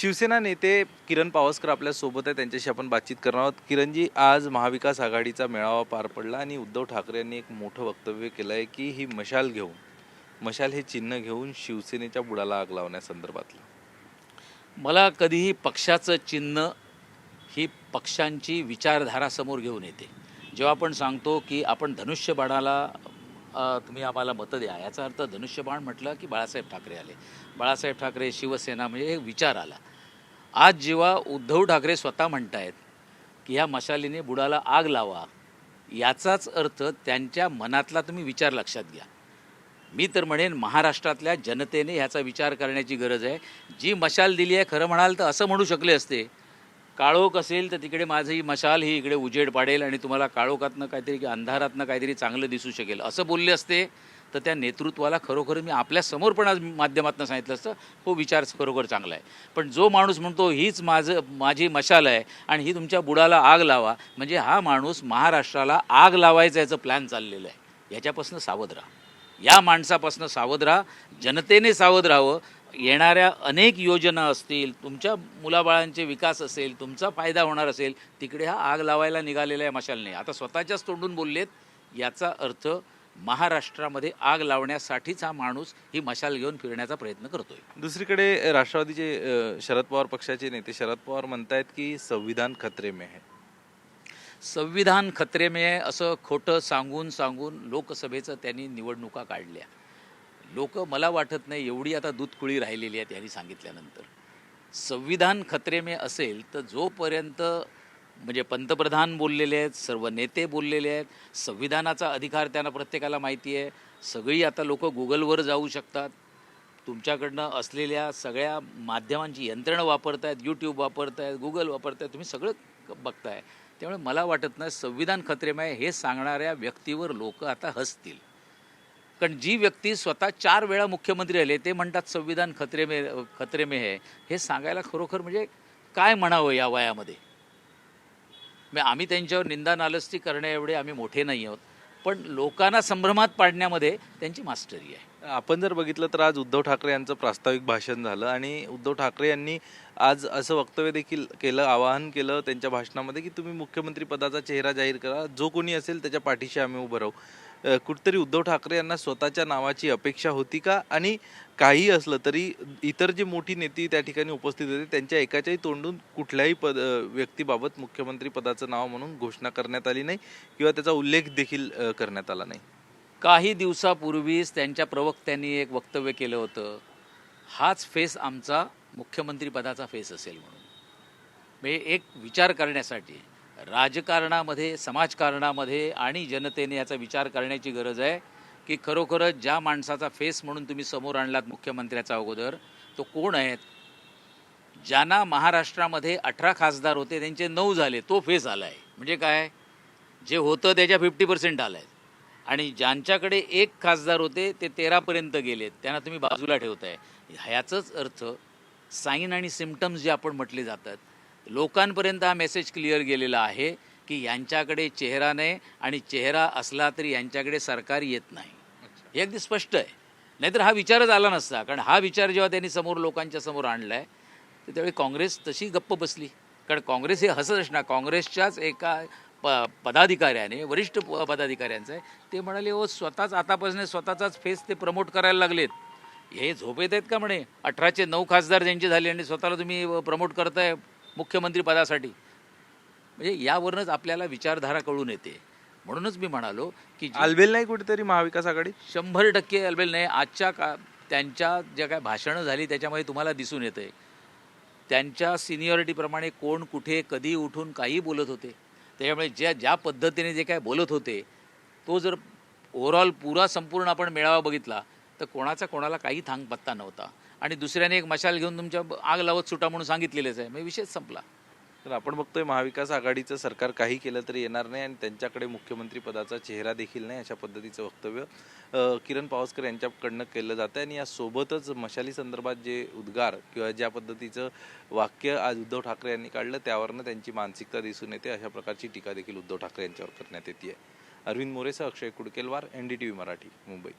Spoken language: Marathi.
शिवसेना नेते किरण पावसकर आपल्यासोबत आहे. त्यांच्याशी आपण बातचीत करणार आहोत. किरणजी आज महाविकास आघाडीचा मेळावा पार पडला आणि उद्धव ठाकरे यांनी एक मोठं वक्तव्य केलं आहे की ही मशाल घेऊन मशाल हे चिन्ह घेऊन शिवसेनेच्या बुडाला आग लावण्यासंदर्भातलं. मला कधीही पक्षाचं चिन्ह ही पक्षांची विचारधारा समोर घेऊन येते. जेव्हा आपण सांगतो की आपण धनुष्यबाणाला तुम्ही आम्हाला मतं द्या. याचा अर्थ धनुष्यबाण म्हटलं की बाळासाहेब ठाकरे आले. बाळासाहेब ठाकरे शिवसेना म्हणजे एक विचार आला. आज जेव्हा उद्धव ठाकरे स्वतः म्हणतायत की ह्या मशालीने बुडाला आग लावा याचाच अर्थ त्यांच्या मनातला तुम्ही विचार लक्षात घ्या. मी तर म्हणेन महाराष्ट्रातल्या जनतेने ह्याचा विचार करण्याची गरज आहे. जी मशाल दिली आहे खरं म्हणाल तर असं म्हणू शकले असते. काळोख असेल तर तिकडे माझी ही मशाल ही इकडे उजेड पाडेल आणि तुम्हाला काळोखातनं काहीतरी अंधारातनं काहीतरी चांगलं दिसू शकेल. असं बोलले असते तर त्या नेतृत्वाला खरोखर मी आपल्यासमोर पण आज माध्यमातून सांगितलं असतं हो विचार खरोखर चांगला आहे. पण जो माणूस म्हणतो हीच माझं माझी मशाल आहे आणि ही तुमच्या बुडाला आग लावा म्हणजे हा माणूस महाराष्ट्राला आग लावायचं याचं प्लॅन चाललेलं आहे. याच्यापासून सावध राहा. या माणसापासून सावध राहा. जनतेने सावध राहावं. येणाऱ्या अनेक योजना असतील तुमच्या मुलाबाळांचे विकास असेल तुमचा फायदा होणार असेल तिकडे हा आग लावायला निघालेला आहे मशालने. आता स्वतःच्याच तोंडून बोललेत याचा अर्थ महाराष्ट्रामध्ये आग लावण्यासाठीच हा माणूस ही मशाल घेऊन फिरण्याचा प्रयत्न करतोय. दुसरीकडे राष्ट्रवादीचे शरद पवार पक्षाचे नेते शरद पवार म्हणतायत की संविधान खतरे में है. संविधान खतरे में आहे असं खोटं सांगून सांगून लोकसभेचं त्यांनी निवडणुका काढल्या. लोक मला वाटत नाही एवढी आता दूधकुळी राहिलेली आहेत यांनी सांगितल्यानंतर. संविधान खतरेमे असेल तर जोपर्यंत म्हणजे पंतप्रधान बोललेले आहेत सर्व नेते बोललेले आहेत संविधानाचा अधिकार त्यांना प्रत्येकाला माहिती आहे सगळी आता लोक गुगलवर जाऊ शकतात. तुमच्याकडनं असलेल्या सगळ्या माध्यमांची यंत्रणं वापरतायत यूट्यूब वापरतायत गुगल वापरतायत तुम्ही सगळं बघताय. त्यामुळे मला वाटत नाही संविधान खत्रेमय हे सांगणाऱ्या व्यक्तीवर लोक आता हसतील. कारण जी व्यक्ती स्वतः चार वेळा मुख्यमंत्री आले ते म्हणतात संविधान खतरे मे खतरे में है हे सांगायला खरोखर म्हणजे काय म्हणावं या वयामध्ये? आम्ही त्यांच्यावर निंदा नालस्ती करण्या एवढे आम्ही मोठे नाही आहोत. पण लोकांना संभ्रमात पाडण्यामध्ये त्यांची मास्टरी आहे. आपण जर बघितलं तर आज उद्धव ठाकरे यांचं प्रास्ताविक भाषण झालं आणि उद्धव ठाकरे यांनी आज असं वक्तव्य देखील केलं आवाहन केलं त्यांच्या भाषणामध्ये की तुम्ही मुख्यमंत्री पदाचा चेहरा जाहीर करा. जो कोणी असेल त्याच्या पाठीशी आम्ही उभं राहू. कुठेतरी उद्धव ठाकरे यांना स्वतःच्या नावाची अपेक्षा होती का? आणि काही असलं तरी इतर जी मोठी नेती त्या ठिकाणी उपस्थित होते त्यांच्या एकाच्याही तोंडून कुठल्याही पद व्यक्तीबाबत मुख्यमंत्री पदाचं नाव म्हणून घोषणा करण्यात आली नाही किंवा त्याचा उल्लेख देखील करण्यात आला नाही. काही दिवसापूर्वीच त्यांच्या प्रवक्त्यांनी एक वक्तव्य केलं होतं हाच फेस आमचा मुख्यमंत्री पदाचा फेस असेल म्हणून. म्हणजे एक विचार करण्यासाठी राजकारणामध्ये समाजकारणामध्ये आणि जनतेने याचा विचार करण्याची गरज आहे की खरोखरच ज्या माणसाचा फेस म्हणून तुम्ही समोर आणलात मुख्यमंत्र्याचा अगोदर तो कोण आहेत? ज्यांना महाराष्ट्रामध्ये अठरा खासदार होते त्यांचे नऊ झाले तो फेस आला आहे म्हणजे काय? जे होतं त्याच्या फिफ्टी पर्सेंट आलं आहे आणि ज्यांच्याकडे एक खासदार होते ते तेरापर्यंत गेलेत. त्यांना तुम्ही बाजूला ठेवताय. ह्याचाच अर्थ साईन आणि सिमटम्स जे आपण म्हटले जातात लोकांपर्यंत हा मेसेज क्लिअर गेलेला आहे की यांच्याकडे चेहरा नाही आणि चेहरा असला तरी यांच्याकडे सरकार येत नाही. हे अगदी स्पष्ट आहे. नाहीतर हा विचारच आला नसता. कारण हा विचार जेव्हा त्यांनी समोर लोकांच्या समोर आणला आहे तर त्यावेळी काँग्रेस तशी गप्प बसली. कारण काँग्रेस हे हसत असणार. काँग्रेसच्याच एका प पदाधिकाऱ्याने वरिष्ठ प- पदाधिकाऱ्यांचं आहे ते म्हणाले ओ स्वतःच आतापासून स्वतःचाच फेस ते प्रमोट करायला लागलेत. हे झोपेत आहेत का म्हणे? अठराचे नऊ खासदार ज्यांचे झाले आणि स्वतःला तुम्ही प्रमोट करताय. मुख्यमंत्री पदासाठी म्हणजे यावरूनच आपल्याला विचारधारा कळून येते. म्हणूनच मी म्हणालो की आलबेल नाही कुठेतरी महाविकास आघाडी? शंभर टक्के अल्बेल नाही. आजच्या का त्यांच्या ज्या काय भाषणं झाली त्याच्यामध्ये तुम्हाला दिसून येतं आहे त्यांच्या सिनियरिटीप्रमाणे कोण कुठे कधी उठून काही बोलत होते. त्याच्यामुळे ज्या ज्या पद्धतीने जे काय बोलत होते तो जर ओव्हरऑल पुरा संपूर्ण आपण मेळावा बघितला तर कोणाचा कोणाला काही थांग पत्ता नव्हता. आणि दुसऱ्याने एक मशाल घेऊन तुमच्या आग लावत सुटा म्हणून सांगितलेलंच आहे. मग विषयच संपला. तर आपण बघतोय महाविकास आघाडीचं सरकार काही केलं तरी येणार नाही आणि त्यांच्याकडे मुख्यमंत्री पदाचा चेहरा देखील नाही अशा पद्धतीचं वक्तव्य किरण पावसकर यांच्याकडनं केलं जातं आणि यासोबतच मशाली संदर्भात जे उद्गार किंवा ज्या पद्धतीचं वाक्य आज उद्धव ठाकरे यांनी काढलं त्यावरनं त्यांची मानसिकता दिसून येते. अशा प्रकारची टीका देखील उद्धव ठाकरे यांच्यावर करण्यात येते Arvind मोरेसह Akshay Kudkelwar N D T V Marathi Mumbai.